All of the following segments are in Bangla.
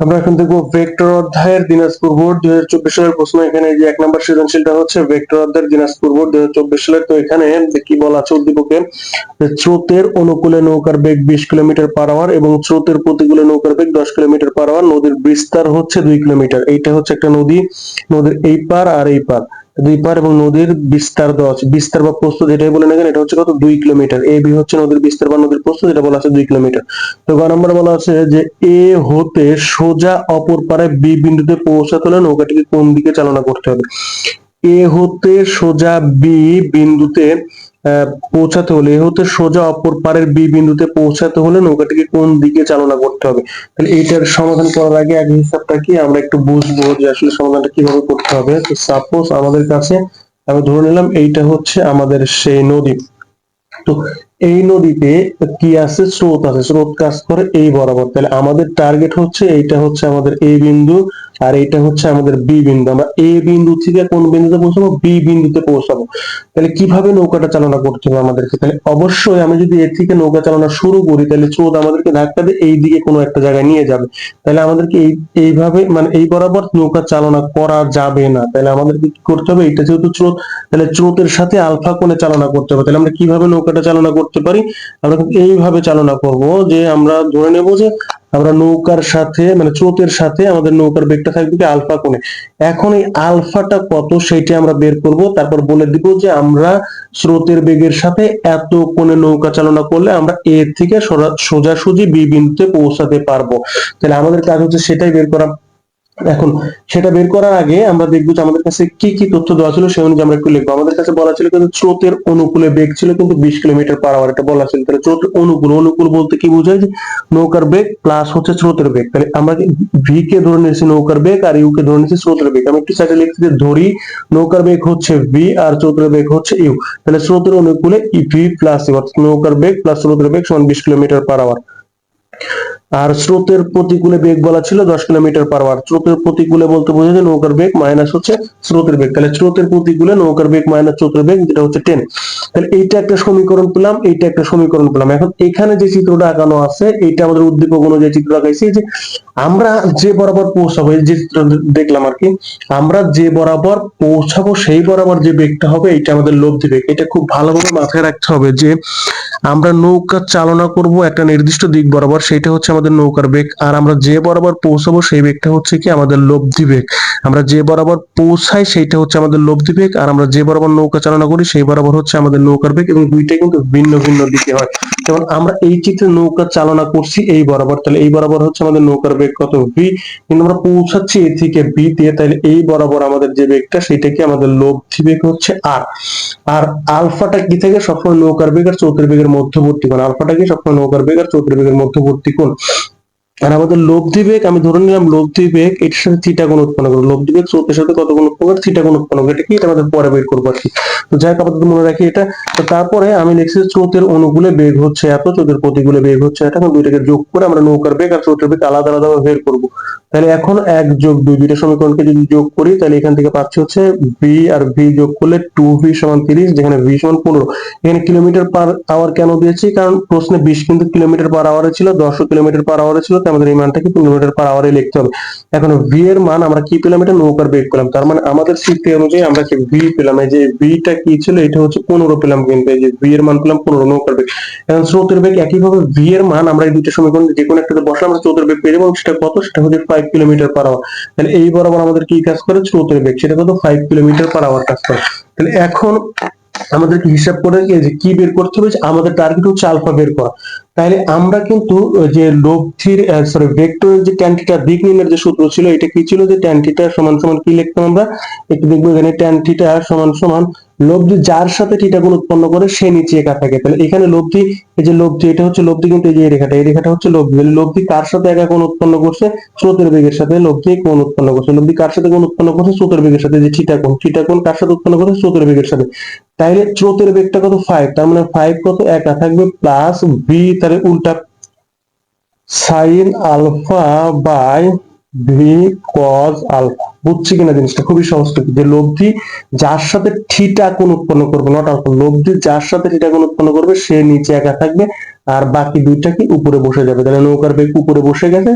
আমরা এখন দেখব ভেক্টর অধ্যায়ের দিনাজপুর বোর্ড দুই হাজার চব্বিশ সালের প্রশ্ন। এখানে যে এক নম্বর সৃজনশীলটা হচ্ছে ভেক্টর অধ্যায়ের দিনাজপুর বোর্ড দুই হাজার চব্বিশ সালের। তো এখানে কি বলা আছে উদ্দীপকে স্রোতের অনুকূলে নৌকার বেগ বিশ কিলোমিটার পার আওয়ার এবং স্রোতের প্রতিকূলে নৌকার বেগ দশ কিলোমিটার পার আওয়ার নদীর বিস্তার হচ্ছে দুই কিলোমিটার। এইটা হচ্ছে একটা নদী, নদীর এই পার আর এই পার। দুই পার এবং নদীর বিস্তার দেওয়া আছে। বিস্তার বা প্রস্থ যেটাই বলে না কেন, এটা হচ্ছে কত? দুই কিলোমিটার। এ, বি হচ্ছে নদীর বিস্তার বা নদীর প্রস্থ যেটা বলা আছে দুই কিলোমিটার। তো গ নম্বর বলা আছে যে, এ হতে সোজা অপর পারে বি বিন্দুতে পৌঁছাতে হলে নৌকাটিকে কোন দিকে চালনা করতে হবে? এ হতে সোজা বি বিন্দুতে পৌঁছাতে হলে। হতে সোজা অপর পারের বি বিন্দুতে পৌঁছাতে হলে নৌকাটিকে কোন দিকে চালনা করতে হবে? তাহলে এইটার সমাধান করার আগে আগে হিসাবটা কি? আমরা একটু বুঝব যে আসলে সমাধানটা কীভাবে করতে হবে। তো সাপোজ আমাদের কাছে, আমি ধরে নিলাম এইটা হচ্ছে আমাদের সেই নদী। তো এই নদীতে কি আছে? স্রোত আছে। স্রোত কাজ করে এই বরাবর। তাহলে আমাদের টার্গেট হচ্ছে, এইটা হচ্ছে আমাদের এ বিন্দু আর এইটা হচ্ছে আমাদের বি বিন্দু। আমরা এ বিন্দু থেকে কোন বিন্দুতে পৌঁছাবো? বি বিন্দুতে পৌঁছাবো। তাহলে কীভাবে নৌকাটা চালনা করতে হবে আমাদেরকে? তাহলে অবশ্যই আমি যদি এর থেকে নৌকা চালনা শুরু করি, তাহলে স্রোত আমাদেরকে ধাক্কা দিয়ে এই দিকে কোনো একটা জায়গায় নিয়ে যাবে। তাহলে আমাদেরকে এই, এইভাবে মানে এই বরাবর নৌকা চালনা করা যাবে না। তাহলে আমাদেরকে কি করতে হবে? এটা যেহেতু স্রোত, তাহলে স্রোতের সাথে আলফা কোণে চালনা করতে হবে। তাহলে আমরা কীভাবে নৌকাটা চালনা করতে পারি। আমরা কিন্তু এইভাবে চালনা করব যে আমরা ধরে নেব যে আমরা নৌকার সাথে মানে স্রোতের সাথে আমাদের নৌকার বেগটা থাকবে কি আলফা কোণে। এখন এই আলফাটা কত সেইটা আমরা বের করব। তারপর বলে দিব যে আমরা স্রোতের বেগের সাথে এত কোণে নৌকা চালনা করলে আমরা এ থেকে সোজা- সোজাসুজি বি বিন্দুতে পৌঁছাতে পারব। তাহলে আমাদের কাজ হচ্ছে সেটাই বের করা। এখন সেটা বের করার আগে আমরা দেখব যে আমাদের কাছে কি কি তথ্য দেওয়া ছিল সেই অনুযায়ী আমরা একটু লিখব। আমাদের কাছে বলা ছিল কিন্তু স্রোতের অনুকূলে বেগ ছিল কিন্তু বিশ কিলোমিটার পার আওয়ার এটা বলা ছিল। তাহলে স্রোতের অনুকূল অনুকূল বলতে কি বোঝায় যে নৌকার বেগ প্লাস হচ্ছে স্রোতের বেগ। তাহলে আমরা ভি কে ধরে নিয়েছি নৌকার বেগ আর ইউ কে ধরে নিয়েছি স্রোতের বেগ। আমি একটু সাইডে লিখছি যে ধরি নৌকার বেগ হচ্ছে ভি আর স্রোতের বেগ হচ্ছে ইউ তাহলে স্রোতের অনুকূলে ভি প্লাস ইউ অর্থাৎ নৌকার বেগ প্লাস স্রোতের বেগ সমান বিশ কিলোমিটার পার আওয়ার আর স্রোতের প্রতিকূলে বেগ বলা ছিল দশ কিলোমিটার পার আওয়ার স্রোতের প্রতিকূলে বলতে বোঝা যায় নৌকার বেগ মাইনাস হচ্ছে স্রোতের বেগ। তাহলে স্রোতের প্রতিকূলে নৌকার বেগ মাইনাস স্রোতের বেগ, যেটা হচ্ছে টেন তাহলে এইটা একটা সমীকরণ পেলাম, এইটা একটা সমীকরণ পেলাম। এখন এখানে যে চিত্রটা আঁকানো আছে, এইটা আমাদের উদ্দীপক অনুযায়ী চিত্র আঁকাইছি যে আমরা যে বরাবর পৌঁছাবো, এই যে চিত্র দেখলাম আর কি, আমরা যে বরাবর পৌঁছাবো সেই বরাবর যে বেগটা হবে এটা আমাদের লব্ধি বেগ। এটা খুব ভালোভাবে মাথায় রাখতে হবে যে আমরা নৌকা চালনা করব একটা নির্দিষ্ট দিক বরাবর সেটা হচ্ছে আমাদের নৌকার বেগ, আর আমরা যে বরাবর পৌঁছাবো সেই বেগটা হচ্ছে কি আমাদের লব্ধি বেগ। আমরা যে বরাবর পৌঁছাই সেইটা হচ্ছে আমাদের লব্ধি বেগ, আর আমরা যে বরাবর নৌকা চালনা করি সেই বরাবর হচ্ছে আমাদের নৌকার বেগ, এবং দুইটাই কিন্তু ভিন্ন ভিন্ন দিকে হয়। যেমন আমরা এই চিত্রে নৌকা চালনা করছি এই বরাবর, তাহলে এই বরাবর হচ্ছে আমাদের নৌকার বেগ কত? ভি কিন্তু আমরা পৌঁছাচ্ছি এ থেকে বি তে তাহলে এই বরাবর আমাদের যে বেগটা সেটা কি আমাদের লব্ধি বেগ হচ্ছে আর আর আলফাটা কি থাকে? সবসময় নৌকার বেগ আর চৌতের বেগের মধ্যবর্তী কোণ। আলফাটা কি সবসময় নৌকার বেগ আর চৌতের বেগের মধ্যবর্তী কোণ? আর আমাদের লব্ধি বেগ আমি ধরে নিলাম লব্ধি বেগ এটার সাথে থিটা কোণ উৎপন্ন করব। লব্ধি বেগ স্রোতের সাথে কত গুণ উৎপন্ন থিটা কোণ উৎপন্ন এটা কি? এটা আমাদের পরে বের করব আর কি। তো যাই আপাতত মনে রাখি এটা। তো তারপরে আমি লিখছি স্রোতের অনুকূলে বেগ হচ্ছে এত স্রোতের প্রতিকূলে বেগ হচ্ছে এটা দুইটাকে যোগ করে আমরা নৌকার বেগ আর স্রোতের বেগ আলাদা আলাদা বের করব। তাহলে এখন এক যোগ দুই, দুইটা সমীকরণকে যদি যোগ করি, তাহলে এখান থেকে পাচ্ছি হচ্ছে ভি আর ভি যোগ করলে টু ভি সমান তিরিশ, যেখানে ভি সমান পনেরো। এখানে কিলোমিটার পার আওয়ার কেন দিয়েছি? কারণ প্রশ্নে বিশ কিন্তু কিলোমিটার পার আওয়ারে ছিল, দশ কিলোমিটার পার আওয়ারে ছিল। তাই আমাদের এই মানটাকে কিলোমিটার পার আওয়ারে লিখতে হবে। এখন ভি এর মান আমরা কি পেলাম? এটা নৌকার বেগ পেলাম। তার মানে আমাদের স্মৃতি অনুযায়ী আমরা কি ভি পেলাম। এই যে ভিটা কি ছিল? এটা হচ্ছে পনেরো পেলাম কিন্তু। এই যে ভি এর মান পেলাম পনেরো, নৌকার বেগ। এখন স্রোতের বেগ একইভাবে ভি এর মান আমরা এই দুইটা সমীকরণ যে কোনো একটাতে বসলে আমরা স্রোতের বেগ পেয়ে যাব। সেটা কত? সেটা হচ্ছে ফাইভ কিলোমিটার পার আওয়ার তাহলে এই বরাবর আমাদের কি কাজ করে? স্রোতের বেগ। সেটা কত? ফাইভ কিলোমিটার পার আওয়ার কাজ করে। তাহলে এখন আমাদেরকে হিসাব করে কি যে কি বের করতে হবে আমাদের টার্গেট হচ্ছে আলফা বের করা। তাহলে আমরা কিন্তু যে লব্ধির সরি ভেক্টরের যে ট্যান দিক নির্ণয়ের যে সূত্র ছিল, এটা কি ছিল? যে ট্যান সমান সমান কি লিখতাম আমরা? একটু দেখব এখানে ট্যান থিটা সমান সমান লব্ধি যার সাথে থিটা গুণ উৎপন্ন করে, সে নিচে একা থাকে তাহলে এখানে লব্ধি, এই যে লব্ধি, এটা হচ্ছে লব্ধি কিন্তু এই যে রেখাটা, এই রেখাটা হচ্ছে লব্ধি। তাহলে লব্ধি কার সাথে একা কোণ উৎপন্ন করছে? স্রোতের বেগের সাথে লব্ধি কোণ উৎপন্ন করছে। লব্ধি কার সাথে কোণ উৎপন্ন করছে? স্রোতের বেগের সাথে যে থিটা কোণ। থিটা কোণ কার সাথে উৎপন্ন করছে? স্রোতের বেগের সাথে। তাইলে স্রোতের বেগটা কত? ফাইভ তার মানে ফাইভ কত? একা থাকবে প্লাস ভি তাহলে উল্টা sine alpha by V cos alpha বুঝছি কিনা জিনিসটা? খুবই সহজ যে লব্ধি যার সাথে থিটা কোণ উৎপন্ন করবে নট আলফা লব্ধি যার সাথে থিটা কোণ উৎপন্ন করবে, সে নিচে একা থাকবে আর বাকি দুইটা কি উপরে বসে যাবে। তাহলে নৌকার বেগ উপরে বসে গেছে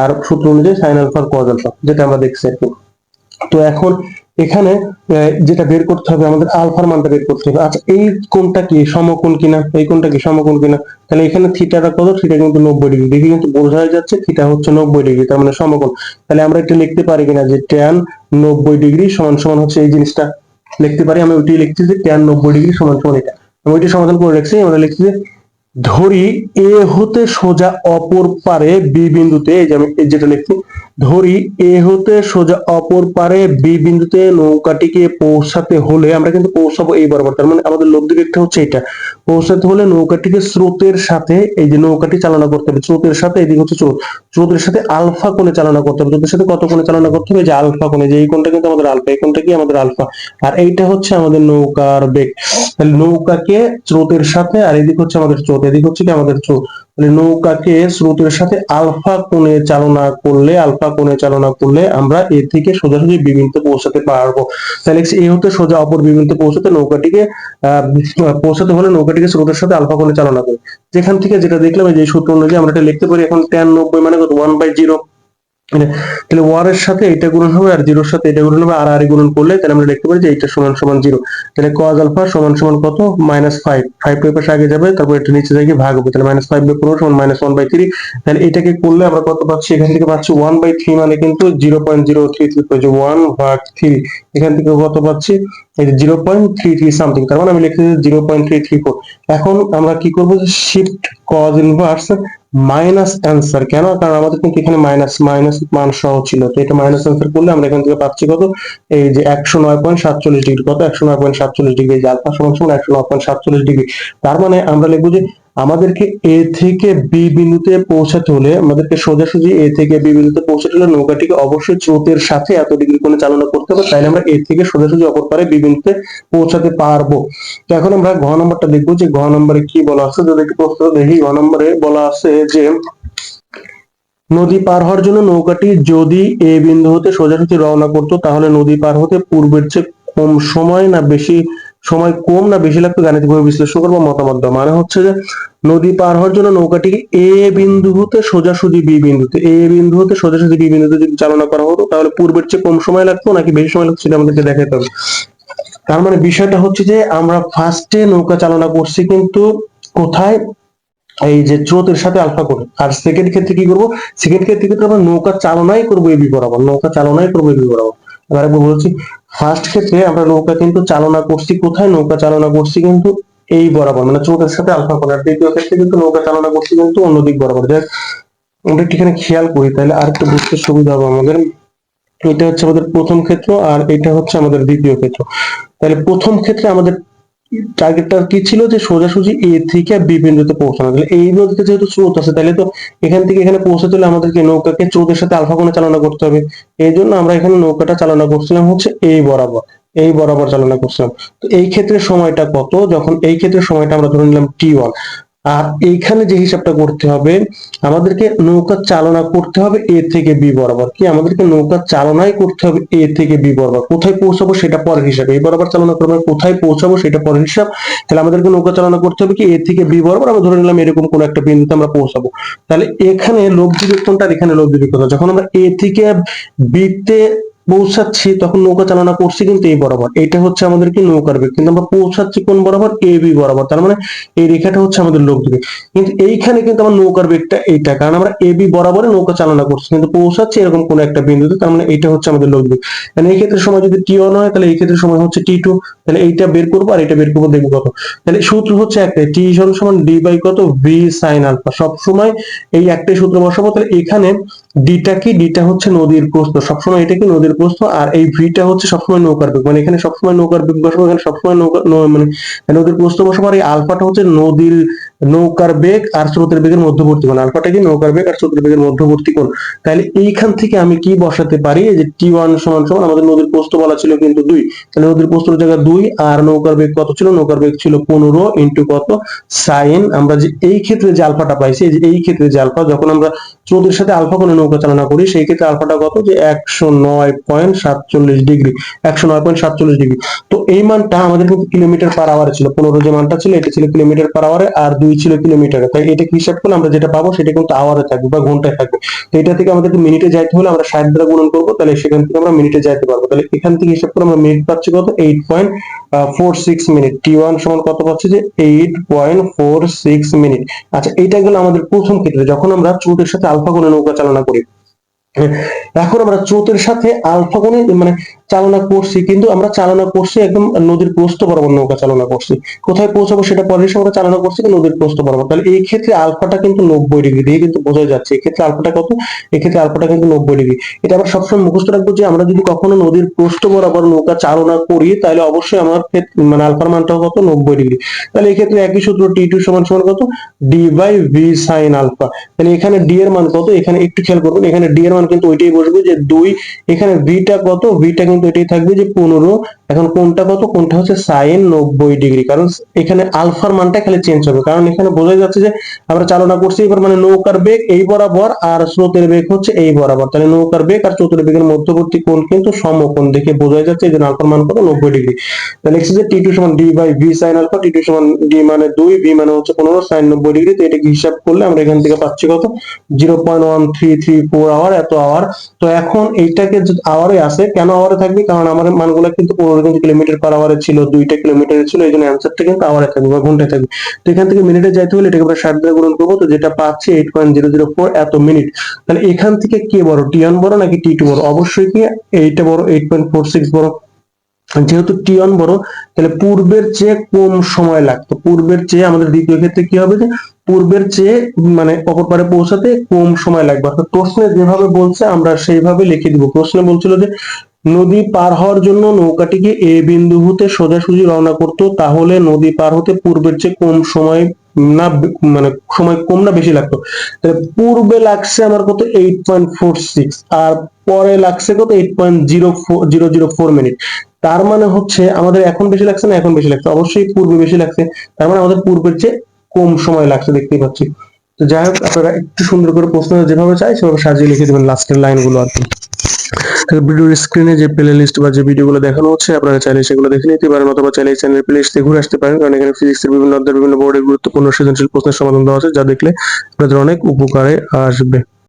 আর সূত্র অনুযায়ী সাইন আলফা কজ আলফা যেটা আমরা দেখছি তো এখন এখানে যেটা বের করতে হবে, আমাদের আলফার মানটা বের করতে হবে। আচ্ছা এই কোণটা কি? সমকোণ কিনা? এই কোণটা কি সমকোণ কিনা? তাহলে এখানে থিটাটা কত? থিটা কিন্তু নব্বই ডিগ্রি। দেখি কিন্তু বোঝা যাচ্ছে, থিটা হচ্ছে নব্বই ডিগ্রি, তার মানে সমকোণ। তাহলে আমরা এটা লিখতে পারি কিনা যে ট্যান নব্বই ডিগ্রি সমান সমান হচ্ছে এই জিনিসটা। লিখতে পারি, আমি ওইটি লিখছি যে ট্যান নব্বই ডিগ্রি সমান সমান এটা। আমি ওইটি সমাধান করে লিখছি আমরা লিখছি যে ধরি, এ হতে সোজা অপর পারে বি বিন্দুতে, এই যে আমি যেটা লিখছি ধরি, এ হতে সোজা অপর পারে বি বিন্দুতে নৌকাটিকে পৌঁছাতে হলে আমরা কিন্তু পৌঁছাবো এই বরাবর। তার মানে আমাদের লব্ধি দিকটা হচ্ছে এটা। পৌঁছাতে হলে নৌকাটিকে স্রোতের সাথে, এই যে নৌকাটি চালনা করতে হবে, স্রোতের সাথে, এদিকে হচ্ছে স্রোত। স্রোতের সাথে আলফা কোণে চালনা করতে হবে। স্রোতের সাথে কত কোণে চালনা করতে হবে? যে আলফা কোণে, যে এই কোণটা কিন্তু আমাদের আলফা, এই কোণটা কি আমাদের আলফা? আর এইটা হচ্ছে আমাদের নৌকার বেগ। তাহলে নৌকাকে স্রোতের সাথে, আর এদিক হচ্ছে আমাদের স্রোত, এদিক হচ্ছে কি আমাদের স্রোত। তাহলে নৌকাকে স্রোতের সাথে আলফা কোণে চালনা করলে, আলফা কোণে চালনা করলে আমরা এ থেকে সোজাসুজি বিভিন্তে পৌঁছাতে পারব। তাহলে এ হতে সোজা অপর বিভিন্তে পৌঁছাতে নৌকাটিকে পৌঁছাতে হলে নৌকাটিকে স্রোতের সাথে আলফা কোণে চালনা করে। যেখান থেকে যেটা দেখলাম যে সূত্র অনুযায়ী আমরা এটা লিখতে পারি এখন ট্যান নব্বই মানে কত? ওয়ান বাই জিরো তাহলে ওয়ার এর সাথে এটা গুণন হবে আর জিরোর সাথে এটা গুণন হবে, আর আর গুণন করলে তাহলে আমরা লিখতে পারি যে এটা সমান সমান জিরো তাহলে কজ আলফা সমান সমান কত? মাইনাস ফাইভ ফাইভ এর পাশে আগে যাবে, তারপর এটা নিচে যাই ভাগ হবে। তাহলে মাইনাস ফাইভ বাই পনেরো, সমান মাইনাস ওয়ান বাই থ্রি তাহলে এটাকে করলে আমরা কত পাচ্ছি? এখান থেকে পাচ্ছি ওয়ান বাই থ্রি মানে কিন্তু zero point zero three three যে ওয়ান ভাগ থ্রি এখান থেকে কত পাচ্ছি? Zero point three three something তার মানে আমি লিখতে zero point three three four এখন আমরা কি করব? Shift cos inverse minus answer কেন? কারণ আমাদের কিন্তু এখানে মাইনাস মাইনাস মান সহ ছিল। তো এটা মাইনাস অ্যান্সার করলে আমরা এখান থেকে পাচ্ছি কত? এই যে একশো নয় পয়েন্ট সাতচল্লিশ ডিগ্রি। কত? একশো নয় পয়েন্ট সাতচল্লিশ ডিগ্রি। যে আলফা সমান সমান একশো নয় পয়েন্ট সাতচল্লিশ ডিগ্রি। তার মানে আমরা লিখব যে আমাদেরকে এ থেকে বি বিন্দুতে পৌঁছাতে হলে, আমাদেরকে সোজাসুজি এ থেকে বি বিন্দুতে পৌঁছাতে হলে নৌকাটিকে অবশ্যই স্রোতের সাথে এত ডিগ্রি কোণে চালনা করতে হবে। তাইলে আমরা এ থেকে সোজাসুজি অপর পারে বি বিন্দুতে পৌঁছাতে পারব। তো এখন আমরা ঘ নম্বরটা দেখব যে ঘ নম্বরে কি বলা আছে। যদি একটু প্রশ্ন দেখি। ঘ নম্বরে বলা আছে যে, নদী পার হওয়ার জন্য নৌকাটি যদি এ বিন্দু হতে সোজাসুজি রওনা করতো, তাহলে নদী পার হতে পূর্বের চেয়ে কম সময় না বেশি সময় কম না বেশি লাগতো গাণিতিকভাবে বিশ্লেষণ করব মতামত দাও মানে হচ্ছে যে নদী পার হওয়ার জন্য নৌকাটিকে এ বিন্দু হতে সোজাসুজি বি বিন্দুতে, এ বিন্দু হতে সোজাসুজি বি বিন্দুতে যদি চালনা করা হতো, তাহলে পূর্বের চেয়ে কম সময় লাগতো নাকি বেশি সময় লাগতো সেটা আমাদেরকে দেখাতে হবে। তার মানে বিষয়টা হচ্ছে যে আমরা ফার্স্টে নৌকা চালনা করছি কিন্তু কোথায়? এই যে স্রোতের সাথে আলফা করে। আর সেকেন্ড ক্ষেত্রে কি করব? সেকেন্ড ক্ষেত্রে কিন্তু আমরা নৌকা চালনাই করব এবি বরাবর, নৌকা চালনাই করব এবি বরাবর। একবার বলছি ফার্স্ট ক্ষেত্রে আমরা নৌকা কিন্তু চালনা করছি। কোথায় নৌকা চালনা করছি কিন্তু এই বরাবর মানে চোখের সাথে আলফা করে। আর দ্বিতীয় ক্ষেত্রে কিন্তু নৌকা চালনা করছি কিন্তু অন্য দিক বরাবর। দেখ, আমরা একটুখানি খেয়াল করি, তাহলে আর একটু বুঝতে সুবিধা হবে আমাদের। এটা হচ্ছে আমাদের প্রথম ক্ষেত্র আর এটা হচ্ছে আমাদের দ্বিতীয় ক্ষেত্র। তাহলে প্রথম ক্ষেত্রে আমাদের টার্গেটটা কি ছিল? যে সোজাসুজি এ থেকে বি বিন্দুতে পৌঁছানো তাহলে এই নদীতে যেহেতু স্রোত আছে তাহলে তো এখান থেকে এখানে পৌঁছাতে হলে আমাদেরকে নৌকাকে স্রোতের সাথে আলফা কোণে চালনা করতে হবে। এই জন্য আমরা এখানে নৌকাটা চালনা করছিলাম হচ্ছে এই বরাবর। এই বরাবর চালনা করছিলাম। তো এই ক্ষেত্রে সময়টা কত? যখন এই ক্ষেত্রে সময়টা আমরা ধরে নিলাম টি ওয়ান আর এইখানে যে হিসাবটা করতে হবে, আমাদেরকে নৌকা চালনা করতে হবে এ থেকে বি বরাবর। কি? আমাদেরকে নৌকা চালনাই করতে হবে এ থেকে বি বরাবর। কোথায় পৌঁছাবো সেটা পরের হিসাব। এই বরাবর চালনা করব কোথায় পৌঁছাবো সেটা পরের হিসাব। তাহলে আমাদেরকে নৌকা চালনা করতে হবে কি? এ থেকে বি বরাবর। আমরা ধরে নিলাম এরকম কোন একটা বিন্দুতে আমরা পৌঁছাবো। তাহলে এখানে লব্ধি আর এখানে লব্ধি কোনটা যখন আমরা এ থেকে বি তে পৌঁছাচ্ছি, তখন নৌকা চালনা করছি কিন্তু এই বরাবর। এটা হচ্ছে আমাদের কি নৌকার বেগ। কিন্তু আমরা পৌঁছাচ্ছি কোন বরাবর? এ বি বরাবর। তার মানে এই রেখাটা হচ্ছে আমাদের লোক দিকে কিন্তু এইখানে কিন্তু আমার নৌকার বেগটা এইটা। কারণ আমরা এ বি বরাবরে নৌকা চালনা করছি। কিন্তু পৌঁছাচ্ছি এরকম কোন একটা বিন্দুতে। তার মানে এটা হচ্ছে আমাদের লোক দিক মানে এই ক্ষেত্রে সময় যদি টি ওয়ান হয়, তাহলে এই ক্ষেত্রে সময় হচ্ছে টি টু তাহলে এইটা বের করব আর এটা বের করব দেখব কত। তাহলে সূত্র হচ্ছে একটাই। টি সমান সমান ডি বাই কত? ভি সাইন আলফা সবসময় এই একটাই সূত্র বসাবো। তাহলে এখানে ডিটা কি? ডিটা হচ্ছে নদীর প্রস্থ। সবসময় এটা কি নদীর প্রস্থ? আর এই ভিটা হচ্ছে সবসময় নৌকার বেগ। মানে এখানে সবসময় নৌকার বেগ বসাবো, এখানে সবসময় নৌকা মানে নদীর প্রস্থ বসাবো, আর এই আলফাটা হচ্ছে নদীর নৌকার বেগ আর স্রোতের বেগের মধ্যবর্তী কোণ। আলফাটা কি নৌকার বেগ আর স্রোতের বেগের মধ্যবর্তী কোণ? তাহলে এইখান থেকে আমি কি বসাতে পারি? যে টি ওয়ান সমান সমান আমাদের নদীর প্রস্থ বলা ছিল কিন্তু দুই। তাহলে নদীর প্রস্থর জায়গা দুই আর নৌকার বেগ কত ছিল? নৌকার বেগ ছিল পনেরো ইন্টু কত? সাইন আমরা যে এই ক্ষেত্রে যে আলফাটা পাইছি যে এই ক্ষেত্রে যে আলফা, যখন আমরা স্রোতের সাথে আলফা কোণে নৌকা চালনা করি, সেই ক্ষেত্রে আলফাটা কত? যে একশো নয় পয়েন্ট সাতচল্লিশ ডিগ্রি। একশো নয় পয়েন্ট সাতচল্লিশ ডিগ্রি। তো এই মানটা আমাদের কিন্তু কিলোমিটার পার আওয়ারে ছিল। পনেরো যে মানটা ছিল, এটা ছিল কিলোমিটার পার আওয়ারে আর দুই দুই ছিল কিলোমিটারে। তাই এটাকে হিসাব করলে আমরা যেটা পাবো সেটা কিন্তু আওয়ারে থাকবে বা ঘন্টায় থাকবে। তো এটা থেকে আমাদেরকে মিনিটে যাইতে হলে আমরা ষাট দ্বারা গুণন করব, তাহলে সেখান থেকে আমরা মিনিটে যাইতে পারব। তাহলে এখান থেকে হিসাব করে আমরা মিনিট পাচ্ছি কত? Eight point four six minute T one সমান কত পাচ্ছি যে eight point four six minute আচ্ছা এইটা গেল আমাদের প্রথম ক্ষেত্রে, যখন আমরা চোটের সাথে আলফা কোণে নৌকা চালনা করি। এখন আমরা স্রোতের সাথে আলফা কোণে মানে চালনা করছি, কিন্তু আমরা চালনা করছি একদম নদীর প্রস্থ বরাবর, নৌকা চালনা করছি। কোথায় পৌঁছাবো সেটা পরে আমরা চালনা করছি নদীর প্রস্থ বরাবর। তাহলে এই ক্ষেত্রে আলফাটা কিন্তু নব্বই ডিগ্রি দিয়ে কিন্তু বোঝা যাচ্ছে। এই ক্ষেত্রে আলফাটা কত? এই ক্ষেত্রে আলফাটা কিন্তু নব্বই ডিগ্রি। এটা আমরা সবসময় মুখস্থ রাখব যে আমরা যদি কখনো নদীর প্রস্থ বরাবর নৌকা চালনা করি, তাহলে অবশ্যই আমার মানে আলফার মানটা কত? নব্বই ডিগ্রি। তাহলে এই ক্ষেত্রে একই সূত্র টি টু সমান সমান কত? D by V sine alpha. তাহলে এখানে ডি এর মান কত? এখানে একটু খেয়াল করবেন, এখানে ডি এর মান কিন্তু ওইটাই বসবে যে দুই, এখানে ভিটা কত? ভিটা এটাই থাকবে যে পনেরো এখন কোনটা কত, কোনটা হচ্ছে সাইন নব্বই ডিগ্রি কারণ এখানে আলফার মানটা খালি চেঞ্জ হবে। কারণ এখানে বোঝা যাচ্ছে যে আমরা চালনা করছি, এবার মানে নৌকার বেগ এই বরাবর আর স্রোতের বেগ হচ্ছে এই বরাবর। তাহলে নৌকার বেগ আর স্রোতের বেগের মধ্যবর্তী কোণ কিন্তু সমকোণ দেখে বোঝা যাচ্ছে যে আলফার মান কত, নব্বই ডিগ্রি তাহলে লিখছি যে টি টু সমান D by V sine alpha T two সমান ডি মানে দুই ভি মানে হচ্ছে পনেরো সাইন নব্বই ডিগ্রি তো এটাকে হিসাব করলে আমরা এখান থেকে পাচ্ছি কত? Zero point one three three four hour এত আওয়ার তো এখন এইটাকে আওয়ারে আছে কেন আওয়ারে থাকবে? কারণ আমার মানগুলো কিন্তু পনেরো কিলোমিটার পার আওয়ারে ছিল, দুইটা কিলোমিটার ছিল, এই জন্য অ্যান্সারটা কিন্তু আওয়ারে থাকবে বা ঘন্টায় থাকবে তো এখান থেকে মিনিটে যাইতে হলে এটাকে আমরা ষাট দ্বারা গুণন করব, তো যেটা পাচ্ছি eight point zero zero four এত মিনিট তাহলে এখান থেকে কে বড় টি ওয়ান বড় নাকি টি টু বড়? অবশ্যই কি এইটা বড় এইট পয়েন্ট ফোর সিক্স বড়। যেহেতু টি ওয়ান বড়, তাহলে পূর্বের চেয়ে কম সময় লাগতো। পূর্বের চেয়ে আমাদের দ্বিতীয় ক্ষেত্রে কি হবে যে, পূর্বের চেয়ে মানে অপর পারে পৌঁছাতে কম সময় লাগবে। অর্থাৎ প্রশ্নে যেভাবে বলছে, আমরা সেইভাবে লিখে দিব। প্রশ্নে বলছিল যে নদী পার হওয়ার জন্য নৌকাটিকে এ বিন্দু হতে সোজাসুজি রওনা করতো, তাহলে নদী পার হতে পূর্বের চেয়ে কম সময় না মানে সময় কম না বেশি লাগতো। পূর্বে লাগছে আমার কত এইট পয়েন্ট ফোর সিক্স আর পরে লাগছে কত eight point zero zero zero four minute তার মানে হচ্ছে আমাদের এখন বেশি লাগছে না এখন বেশি লাগছে? অবশ্যই পূর্বে বেশি লাগছে, তার মানে আমাদের পূর্বের চেয়ে কম সময় লাগছে দেখতেই পাচ্ছি। তো যাই হোক, আপনারা একটু সুন্দর করে প্রশ্ন যেভাবে চাই সেভাবে সাজিয়ে লিখে দেবেন লাস্টের লাইনগুলো আর কি। ভিডিওর স্ক্রিনে যে প্লে লিস্ট বা যে ভিডিওগুলো দেখানো হচ্ছে, আপনারা চাইলে সেগুলো দেখে নিতে পারেন অথবা চাইলে চ্যানেল প্লে লিস্টে ঘুরে আসতে পারেন, কারণ এখানে ফিজিক্সের বিভিন্ন অধ্যায়ের বিভিন্ন বোর্ডের গুরুত্বপূর্ণ সৃজনশীল প্রশ্নের সমাধান দেওয়া আছে, যা দেখলে আপনাদের অনেক উপকারে আসবে।